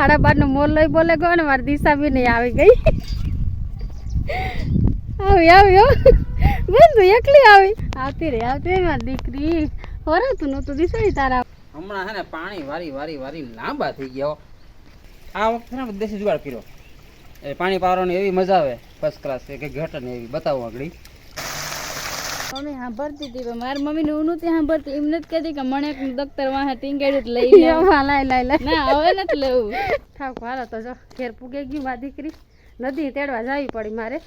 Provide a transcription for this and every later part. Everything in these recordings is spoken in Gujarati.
સાડા બાર નો મોલ લઈ બોલે ગયો ને, મારી દિશા બી નહીં આવી ગઈ. આવી આવી, હો. બેન તું એકલી આવી. આવતી રે આવતી રે મારી દીકરી. હોરાતું નહોતું દિશા તારા હમણાં હે ને પાણી વારી વારી વારી લાંબા થઈ ગયા આ વખતે ને દેશી જુગાડ કર્યો. એ પાણી પાવાની એવી મજા આવે ફર્સ્ટ ક્લાસ કે ઘટને એવી, બતાવો આગળ. મમ્મી સાંભળતી હતી પણ મારી મમ્મી ને હું નહોતી સાંભળતી. એમ નથી કહેતી કે મને દફતર વાહે ટીંગાડ્યું લઈ લે લાય લાય લાય. ના હવે નથી લેવું. ઠાક હાલો તો જો ઘેર પૂગે ગયું મારી દીકરી. નદી તેડવા જવી પડી મારે.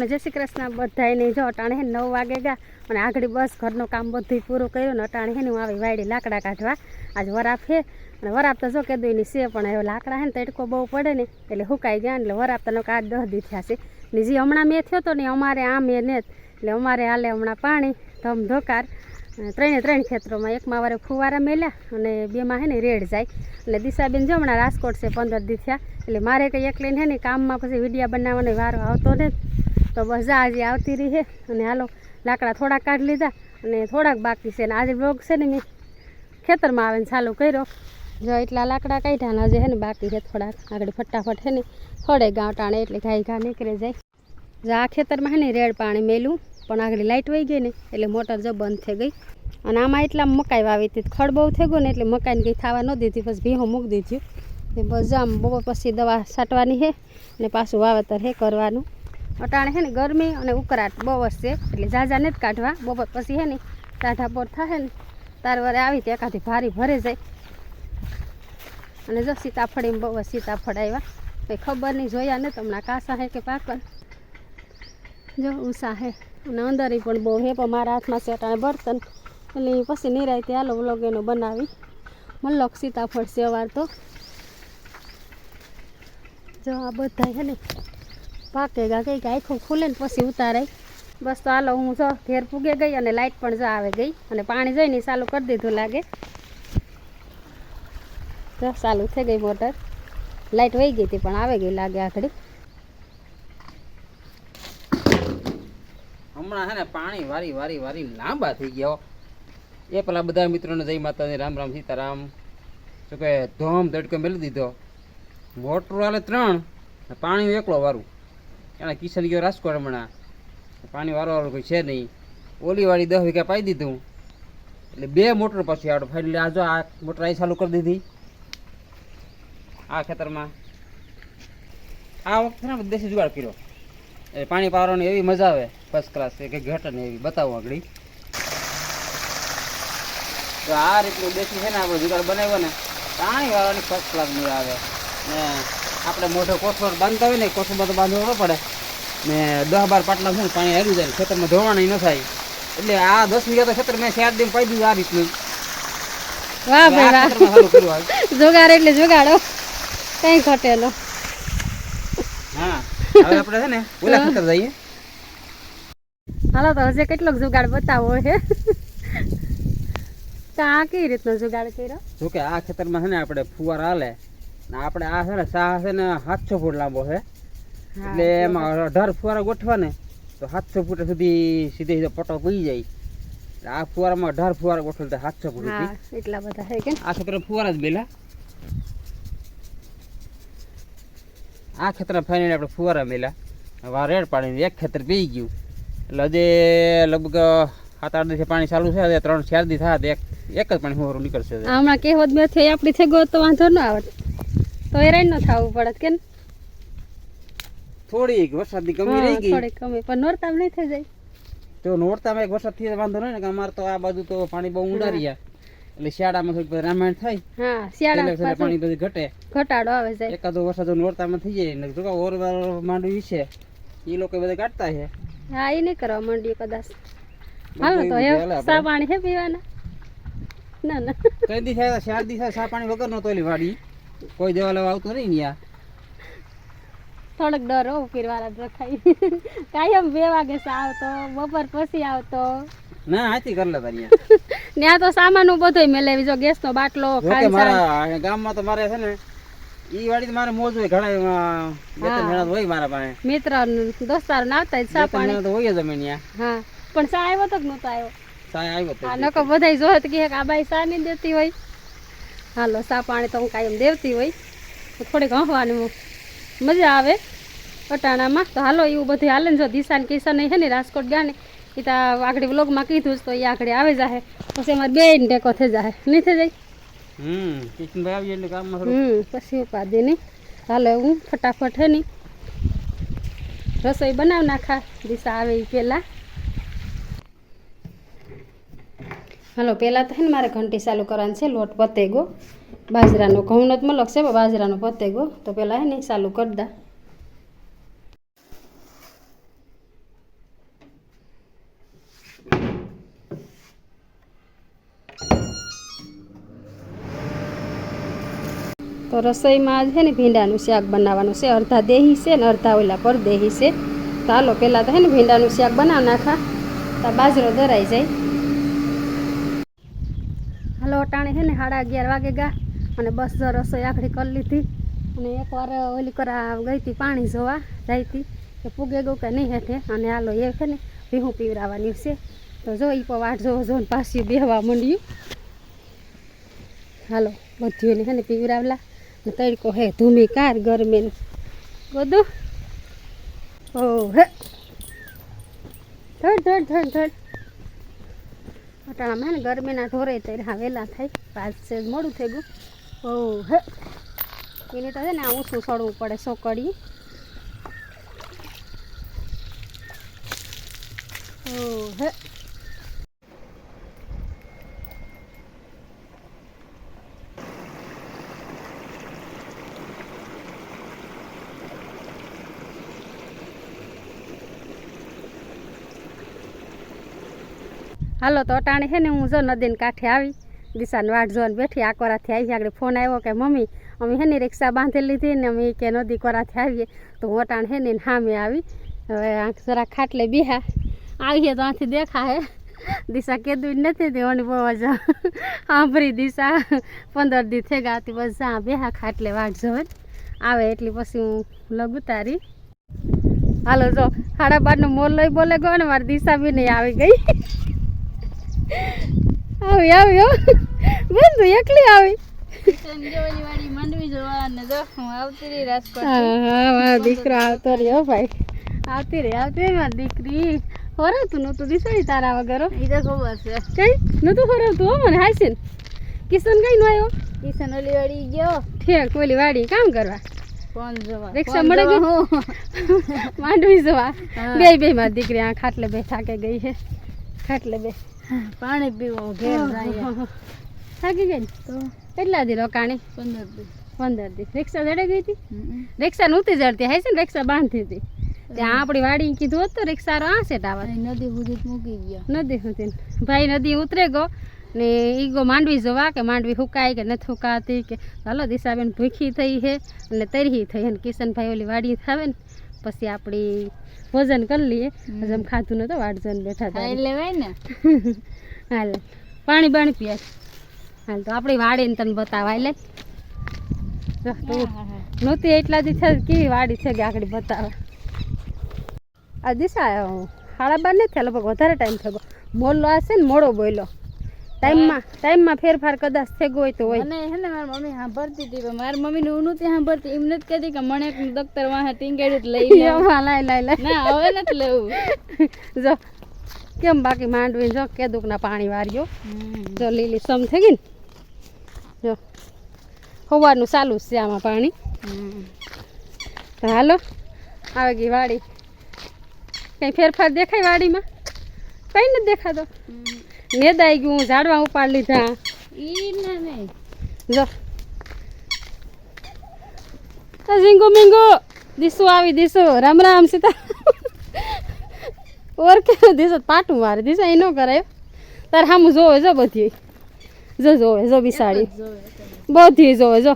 સીતારામને જય શ્રી કૃષ્ણ બધાને જો અટાણે હે નવ વાગે ગયા અને આગળ બસ ઘરનું કામ બધું પૂરું કર્યું ને અટાણે હે ને હું આવી વાયડી લાકડા કાઢવા. આજ વરાપ છે અને વરાપ તો જો કીધું એની છે પણ હવે લાકડા હે ને તડકો બહુ પડે ને, એટલે હુકાઈ ગયા એટલે વરાપ તો આઠ દસ દી થયા છે. ને જે હમણાં મેં થયો તો ને અમારે આ મેં ને એટલે અમારે હાલે હમણાં પાણી, ધમ ધોકાર. ત્રણે ત્રણ ખેતરોમાં એકમાં વારે ફુવારા મેલ્યા અને બેમાં હે ને રેડ જાય. એટલે દિશાબેન જો હમણાં રાજકોટ છે, પંદર દી થયા. એટલે મારે કંઈ એકલીને હે ને કામમાં પછી વિડીયા બનાવવાનો વારો આવતો ને તો બસ આજે આવતી રહી છે. અને હાલો, લાકડા થોડાક કાઢી લીધા અને થોડાક બાકી છે. ને આજે બ્લોગ છે ને મેં ખેતરમાં આવીને ચાલુ કર્યો. જો એટલા લાકડા કાઢ્યા ને હજે હે ને બાકી છે થોડાક. આગળ ફટાફટ છે ને થોડે ગાંટાણે એટલે ઘાઈ ઘા નીકળી જાય. જો આ ખેતરમાં છે ને રેડ પાણી મેલું પણ આગળ લાઇટ વહી ગઈ ને એટલે મોટર જો બંધ થઈ ગઈ. અને આમાં એટલા મકાઈ વાવી હતી. ખડ બહુ થઈ ગયું ને એટલે મકાઈને કંઈ થવા ન દીધી. પછી ભીહો મૂકી દીધું. ને બસ આમ બપોર પછી દવા છાંટવાની છે ને પાછું વાવેતર હે કરવાનું. અટાણે છે ને ગરમી અને ઉકળાટ બહુ જ છે. એટલે ઝાઝા નથી કાઢવા. બપોર પછી છે ને ટાઢા બોર થાય ને તાર વરે આવી તો એકાથી ભારી ભરે જાય. અને જો સીતાફળીમાં બહુ સીતાફળ આવ્યા. કંઈ ખબર નહીં, જોયા ને હમણાં કાસા હે કે પાકર જો ઉષા હે. અને અંદર પણ બહુ હે, પણ મારા હાથમાં છે અટાણે બર્તન. એટલે પછી નિરાયતે હાલો વ્લોગ એનો બનાવી. મલ્લોક સીતાફળ છે અવાર તો. જો આ બધા હે ને પાકેગા ગઈ કે આખું ખુલે ને પછી ઉતારાય. બસ તો હાલો હું જો ઘેર પૂગે ગઈ અને લાઇટ પણ જો આવે ગઈ. અને પાણી જઈને ચાલુ કરી દીધું લાગે. જો ચાલુ થઈ ગઈ મોટર. લાઇટ વહી ગઈ હતી પણ આવે ગઈ લાગે આખડી હમણાં છે ને પાણી વારી વારી વારી લાંબા થઈ ગયા એ પેલા બધા મિત્રોને જય માતાજી, રામ રામ સીતારામ. શું કે ધોમ ધડકે મેળવી દીધો. મોટર હાલે ત્રણ, પાણી એકલો વારું. એના કિશન ગયો રાજકોટ હમણાં. પાણી વારો વાળું કોઈ છે નહીં. ઓલી વાળી દસ વીઘા પાઈ દીધું. એટલે બે મોટર પછી આવડે. ફાઇનલી આ આ મોટર અહીં ચાલુ કરી દીધી. આ ખેતરમાં. આ વખતે ને દેશી જુગાડ કર્યો. એ પાણી પાવાની એવી મજા આવે. ફર્સ્ટ ક્લાસ કે ને એવી. બતાવો આગળ. તો આ રીતનું દેશી છે ને આપણે જુગાડ બનાવ્યો ને પાણી વાળવાની ફર્સ્ટ ક્લાસ મજા આવે. ને આપણે મોઢો કોથળો બાંધતા હોય ને કોથળો તો બાંધવો ન પડે. ને દસ બાર પાટલા છે ને પાણી હારી જાય ખેતરમાં ધોવાણી ન થાય. એટલે આ દસ વીઘા તો ખેતર મેં ચાર દિન પાઈ દીધું આ રીતનું. વાહ ભાઈ વાહ. જુગાડ એટલે જોગાડો. કઈ ઘટેલો. હા હવે આપણે છે ને ઓલા ખેતર જઈએ. હાલો તો હજે કેટલોક જોગાડ બતાવો હે. તો આ કઈ રીતનો જોગાડ કર્યો? જો કે આ ખેતરમાં છે ને આપણે ફુવાર હાલે. આપણે આ છે ને સાહ છે ને સાતસો ફૂટ લાંબો છે. એટલે એમાં અઢાર ફુવારા ગોઠવા ને તો સાતસો ફૂટ સુધી સીધે સીધો પટો પી જાય. આ ફુવારામાં અઢાર ફુવારા ગોઠવેલ તો સાતસો ફૂટ એટલા બધા છે કે? આ ખેતર ફુવારા જ બેલા. આ ખેતર ફાઇનલ આપણે ફુવારા મેલા હવે રેડ પાણી એક ખેતર પી ગયું. એટલે હજે લગભગ સાત આઠ દિવસે પાણી ચાલુ છે ત્રણ ચાર દિવસ થાય એક એક જ પાણી ફુવારું નીકળશે હમણાં કહેવત બે થઈ આપણી થઈ ગયો તો વાંધો ન આવે. તો હેરાન ન થવું પડત કે? થોડીક વરસાદની કમી રહી ગઈ. થોડી કમી પણ નોરતામ નહીં થઈ જાય. તો નોરતામાં એક વરસાદથી વાંધો નહીં ને કે અમારે તો આ બાજુ તો પાણી બહુ ઊંડા રહ્યા એટલે શિયાળામાં થોડીક રામાયણ થાય હા શિયાળા પાણી બધું ઘટે. ઘટાડો આવે જાય એકાદો વરસાદ નોરતામાં થઈ જાય ને જો ઓર માંડવી છે. એ લોકો બધા કાઢતા છે. હા એ નહીં કરવા માંડીએ કદાચ. હાલો તો બધું સા પાણી છે પીવાના? ના ના. કઈ દિવસ ચાર દિવસ ચા પાણી વગર નતો વાડી. કોઈ દેવા લેવા આવતું નહીં ત્યાં થોડોક ડર હો પીરવાળા રખાય. કાયમ બે વાગે આવતો બપોર પછી આવતો. ના હાથી કરી લેતા ત્યાં ત્યાં તો સામાન બધું મેલેવી જો ગેસનો બાટલો જો કે ખાંડ મારા ગામમાં તો મારે છે ને ઈ વાડી મારે મોજ હોય ઘણા બે ત્રણ. જણા હોય મારા પાસે. મિત્ર દોસ્તાર આવતા જ બે સા પાણી. તો હોય જમીન હા પણ સા આવ્યો તો નતો આવ્યો? સા આવ્યો તો નકો બધાય જોહે કે આ બાઈ સા ની દેતી હોય. હાલો સા પાણી તો હું કાયમ દેવતી હોય. તો થોડીક હંફવાની મજા આવે પટાણામાં તો હાલો એવું બધું હાલે ને જો દિશાને કિશન છે ને રાજકોટ ગયા ને એ તો આગળ વ્લોગમાં કીધું જ તો એ આગળ આવે જાહે. પછી અમારે બે ટેકો થઈ જાય નહીં થઈ જાય? પછી ઉપાધી નહીં. હાલો હું ફટાફટ હે નહીં રસોઈ બનાવ નાખા. દિશા આવે એ પહેલાં. હાલો પહેલાં તો હે ને મારે ઘંટી ચાલુ કરવાની છે, લોટ પતેગો. બાજરાનો ઘઉંનો જ મલક છે બાજરાનો પતેગો. તો પહેલાં હે ને ચાલુ કરી દા. તો રસોઈમાં જ છે ને ભીંડાનું શાક બનાવવાનું છે. અડધા દેહી છે ને અડધા ઓલા પર દેહી છે. તો હાલો પહેલાં તો હે ને ભીંડાનું શાક બનાવી નાખા. તો બાજરો ધરાઈ જાય. હાલો અટાણે છે ને સાડા અગિયાર વાગે ગયા અને બસ જો રસોઈ આખડી કરી લીધી. અને એકવાર ઓલી કરા ગઈ હતી પાણી જોવા જઈ હતી કે પૂગે ગયું કે નહીં હેઠે. અને હાલો એ છે ને ભીહું પીવડાવવાની છે. તો જો એ પણ જોવો જો પાછી બેહવા માંડ્યું. હાલો, બધું છે ને પીવરાવલા ને તડકો હે ધૂમી કાર ગરમીને. બધું ઓ હે. ધડ ધડ ધડ ધડ. અટાણામાં ને ગરમીના ઢોરે ત્યારે હા વહેલા થાય પાંચ છે, મોડું થઈ ગયું. ઓ હે. એને તો છે ને આ ઊંચું સડવું પડે સોકડી ઓ હે. હાલો તો અટાણે છે ને હું જો નદીને કાંઠે આવી, દિશાને વાટ જોઈને બેઠી, આ કોરાથી આવી, આગળ ફોન આવ્યો કે, મમ્મી, અમે હે ને રિક્ષા બાંધી લીધી ને અમે કે નદી કોરાથી આવીએ. તો હું અટાણ છે ને સામે આવી, હવે આંખ જરા ખાટલે બેહા. આવીએ તો આથી દેખા હે. દિશા કેદું નથી દેવાની બહુ જ સાંભળી દિશા. પંદર દી થઈ ગાતી બસ જા બેહા ખાટલે વાટ જોવે આવે એટલી પછી હું લગ ઉતારી. હાલો જો સાડા બારનો મોલ લઈ બોલે ગયો ને, મારી દિશા બી નહીં આવી ગઈ. આવી આવી બંધુ એકલી આવી. દીકરો આવતો રહ્યો ભાઈ. આવતી રે આવતી મારી દીકરી. ફરવતું નહોતું દિસાડી તારા વગર હો. કઈ? મને હાસીન. કિશન કઈ નો આવ્યો? ઠીક ઓલી વાડી કામ કરવા? રિક્ષા મળે ગઈ? માંડવી જવા. બે બે મારી દીકરી આ ખાટલે બે થાકે ગઈ છે. ખાટલે બે પાણી પીવો ઘેર જાય થાકી ગઈ કેટલા દી રોકાણી? પંદર દી. પંદર દી. રિક્ષા જડે ગઈ હતી. રિક્ષા નહોતી જડતી હે છે ને? રિક્ષા બાંધતી હતી ત્યાં આપણી વાડી કીધું હતું રિક્ષા આ સેટ આવે નદી સુધી મૂકી ગયા. નદી સુધી ભાઈ નદી ઉતરે ગયો ને ઈ ગો માંડવી જોવા કે માંડવી હુકાય કે નથી હુકાતી કે હાલો દિશાબેન ભૂખી થઈ છે અને તરહી થઈ અને કિશનભાઈ ઓલી વાડી થાવે ને. પછી આપણી ભોજન કરી લઈએ. પછી ખાતું નતો વાટજન બેઠા થાય હતા લેવાય ને. હાલ. પાણી બાણી પીએ. હાલ તો આપણી વાડીને તને બતાવાય લે. નહોતી એટલા દી છે કેવી વાડી છે કે આગળ બતાવે. આ દિશા સાડા બાર નથી થયા લગભગ વધારે ટાઈમ થયો. મોલો આ છે ને મોડો બોલ્યો. ટાઈમમાં ટાઈમમાં ફેરફાર કદાચ થયો હોય તો હોય. અને હે ને મારી મમ્મી સાંભળતી હતી પણ મારી મમ્મી ને હું નહોતી સાંભળતી. એમ નથી કહેતી કે મને દફતર વાહે ટીંગાડ્યું લઈ લે લાય લાય લાય. ના હવે નથી લેવું. જો કેમ બાકી માંડવી જો કેદુકના પાણી વાર્યો. જો લીલી સમ થઈ ગઈ ને. જો હોવાનું ચાલુ જ છે આમાં પાણી. તો હાલો આવે ગઈ વાડી. કંઈ ફેરફાર દેખાય વાડીમાં? કંઈ નથી દેખાતો. નેદાઈ ગયું ઝાડવા ઉપાડ લીધા. જો. ઝીંગુ મીંગુ. દીસુ આવી દીસુ રામ રામ સીતા. ઓરકે દીસો પાટું મારે. દીસો એ ન કરાય તાર હામ જોવે જો બધી. જો જોવે જો બિસાડી. બધી જોવે જો.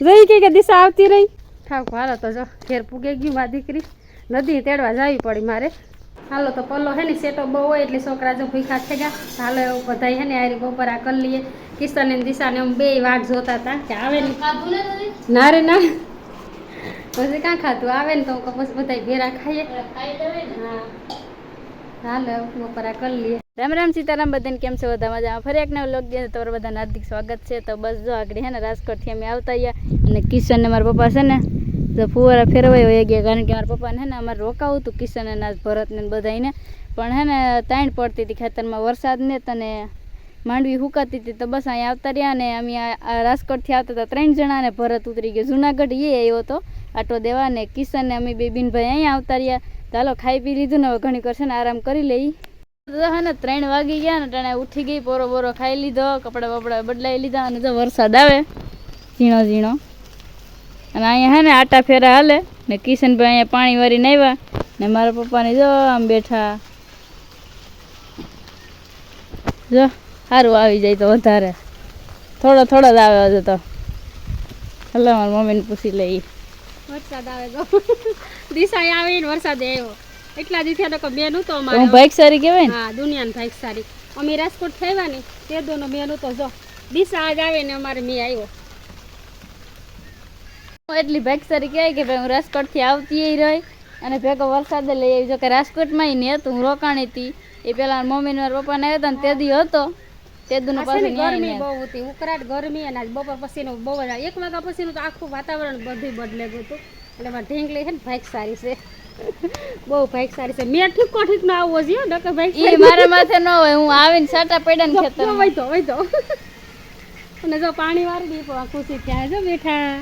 જોઈ કે કે દિશા આવતી રહી. ઠાક હાલો તો જો ઘેર પૂગે ગયું મારી દીકરી. નદી તેડવા જવી પડી મારે. હાલો, તો પલ્લો હે ને સેટો બહુ હોય એટલે છોકરા જો ભૂખા થઈ ગયા. હાલો, એવું બધા હે ને આરી બપોરા કરી લઈએ. કિશન ને દિશા ને બે વાટ જોતા હતા કે આવે ને. ના રે, ના. પછી કાં ખાતું આવે ને તો પછી બધા ભેરા ખાઈએ. હા. હાલો બપોરા કરી લઈએ. રામ રામ સીતારામ, બધાને કેમ છે? બધા મજામાં? ફરી એક નવો લોક તો તમારું બધાને હાર્દિક સ્વાગત છે. તો બસ જો આગળ હે ને રાજકોટથી અમે આવતા ગયા અને કિશન ને મારા પપ્પા છે ને તો ફુવારા ફેરવાઈ હોય ગયા. કારણ કે મારા પપ્પાને હે ને અમારે રોકાવું હતું કિશન અને આજ ભરતને બધાને પણ હે ને તાણ પડતી હતી ખેતરમાં વરસાદ ને તને માંડવી હુકાતી હતી. તો બસ અહીંયા આવતા રહ્યા ને અમે રાજકોટથી આવતા હતા ત્રણ જણા ને ભરત ઉતરી ગયો. જુનાગઢ એ આવ્યો હતો આટો દેવા ને. કિશન ને અમે બે બિનભાઈ અહીંયા આવતા રહ્યા. ચાલો ખાઈ પી લીધું ને હવે ઘણી કરશે ને આરામ કરી લઈ. ને ત્રણ વાગી ગયા ને ટાણે ઉઠી ગઈ, પોરો બોરો ખાઈ લીધો, કપડા બપડા બદલાઈ લીધા અને જો વરસાદ આવે, ઝીણો ઝીણો. અને અહીંયા હે ને આટા ફેરા હાલે. ને કિશનભાઈ અહીંયા પાણી વારીને આવ્યા. ને મારા પપ્પાને જો આમ બેઠા. જો સારું આવી જાય તો વધારે. થોડો થોડો જ આવે હજુ તો. હલો મારી મમ્મીને પૂછી લઈ વરસાદ આવે તો દિશા આવે ને વરસાદ આવ્યો. એટલા દી લોકો તો બેન હતો હું અમારે બાઈક સારી કહેવાય હા દુનિયાની ભાઈક સારી અમે રાજકોટ થયા ને તે દોનો બેન હતો જો. દિશા આજ આવે ને અમારે મેં આવ્યો. એટલી બાઈક સારી કહેવાય કે ભાઈ હું રાજકોટથી આવતી એ રહી. અને ભેગો વરસાદ લઈ આવી. જો કે રાજકોટમાં ને હતું હું રોકાણી હતી. એ પેલા મમ્મી ને પપ્પા પપ્પાને આવ્યો હતો ને તે દી હતો. તે દીનો પાછું ગરમી બહુ હતી. ઉકળાટ ગરમી અને બપોર પછીનું બહુ જ એક વાગ્યા પછીનું તો આખું વાતાવરણ બધું બદલે ગયું હતું. એટલે મારે ઢીંગલી છે ને ભાઈક સારી છે. બહુ ભાઈક સારી છે. મેં ઠીક ઠીક નો આવવો જોઈએ નકર ભાઈક એ મારા માથે ન હોય. હું આવીને સાટા પડ્યા ને ખેતર વૈતો તો અને જો પાણી વાળી દી ખુશી ત્યાં જો બેઠા.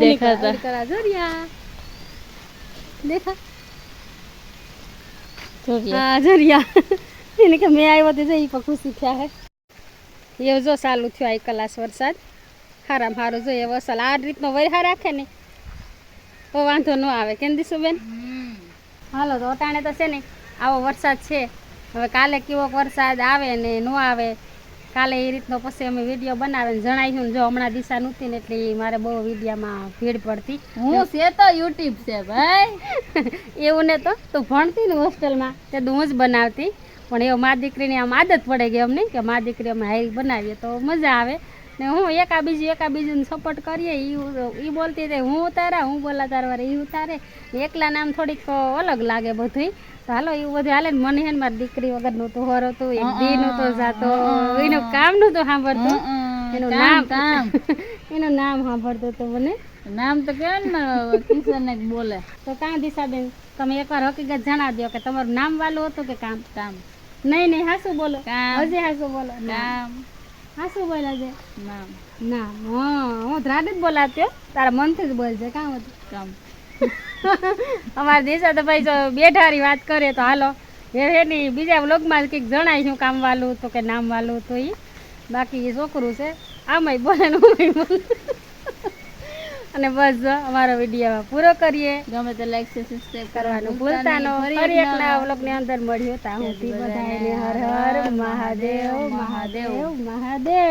દેખાતા. ઓલી કરા જો जोरिया દેખા. જોઈએ. હા જરિયા એને કે મેં આવ્યો તો જઈ પણ ખુશી થયા હે. એવું જો ચાલુ થયો આ કલાસ વરસાદ. હારામ હારું જોઈએ વરસાદ. આ રીતનો વરહા રાખે ને. તો વાંધો ન આવે. કેમ દીશું બેન? હાલો તો અટાણે તો છે ને આવો વરસાદ છે. હવે કાલે કેવો વરસાદ આવે ને ન આવે. કાલે એ રીતનો પછી અમે વીડિયો બનાવીને જણાવ્યું જો હમણાં દિશા નહોતી ને એટલે મારે બહુ વિડીયામાં ભીડ પડતી. હું છે તો યુટ્યુબ છે ભાઈ. એવું ને તો? તું ભણતી ને હોસ્ટેલમાં? તે તો હું જ બનાવતી. પણ એવું મા દીકરીની આમ આદત પડે ગઈ અમને કે મા દીકરી અમે હાઈ બનાવીએ તો મજા આવે. ને હું એકા બીજું એકા બીજું સપોર્ટ કરીએ એ બોલતી હતી હું ઉતારા હું બોલા તારવારે એ ઉતારે. એકલા નામ થોડીક અલગ લાગે બધું તો હાલો એવું બધું હાલે મને હે મારી દીકરી વગરનું તો હોર એક દીનું તો જાતો એનું કામનું તો સાંભળતું. એનું નામ કામ. એનું નામ સાંભળતું હતું મને. નામ તો કે ને કિશન ને બોલે. તો કાં દિશાબેન તમે એકવાર હકીકત જણાવી દો કે તમારું નામ વાલું હતું કે કામ? કામ. નહીં નહીં હાસું બોલો. હજી હાસું બોલો. કામ. હાસું બોલા છે? નામ ના હા હું ધ્રાડ જ બોલાતી તારા મનથી જ બોલશે કામ હતું કામ. અમારા દિશા તો ભાઈ જો બેઠારી વાત કરે તો હાલો. હે ની બીજા વ્લોગમાં કંઈક જણાય છું કામ વાલું તો કે નામ વાલું તો એ બાકી એ છોકરું છે. આમાંય બોલે ને ઓમાંય બોલે. અને બસ અમારો વીડિયો પૂરો કરીએ. ગમે તો લાઈક છે સબસ્ક્રાઇબ કરવાનું ભૂલતા ન ફરી એક નવા વ્લોગની અંદર મળ્યો તા હું બધાને. હર હર મહાદેવ મહાદેવ. મહાદેવ.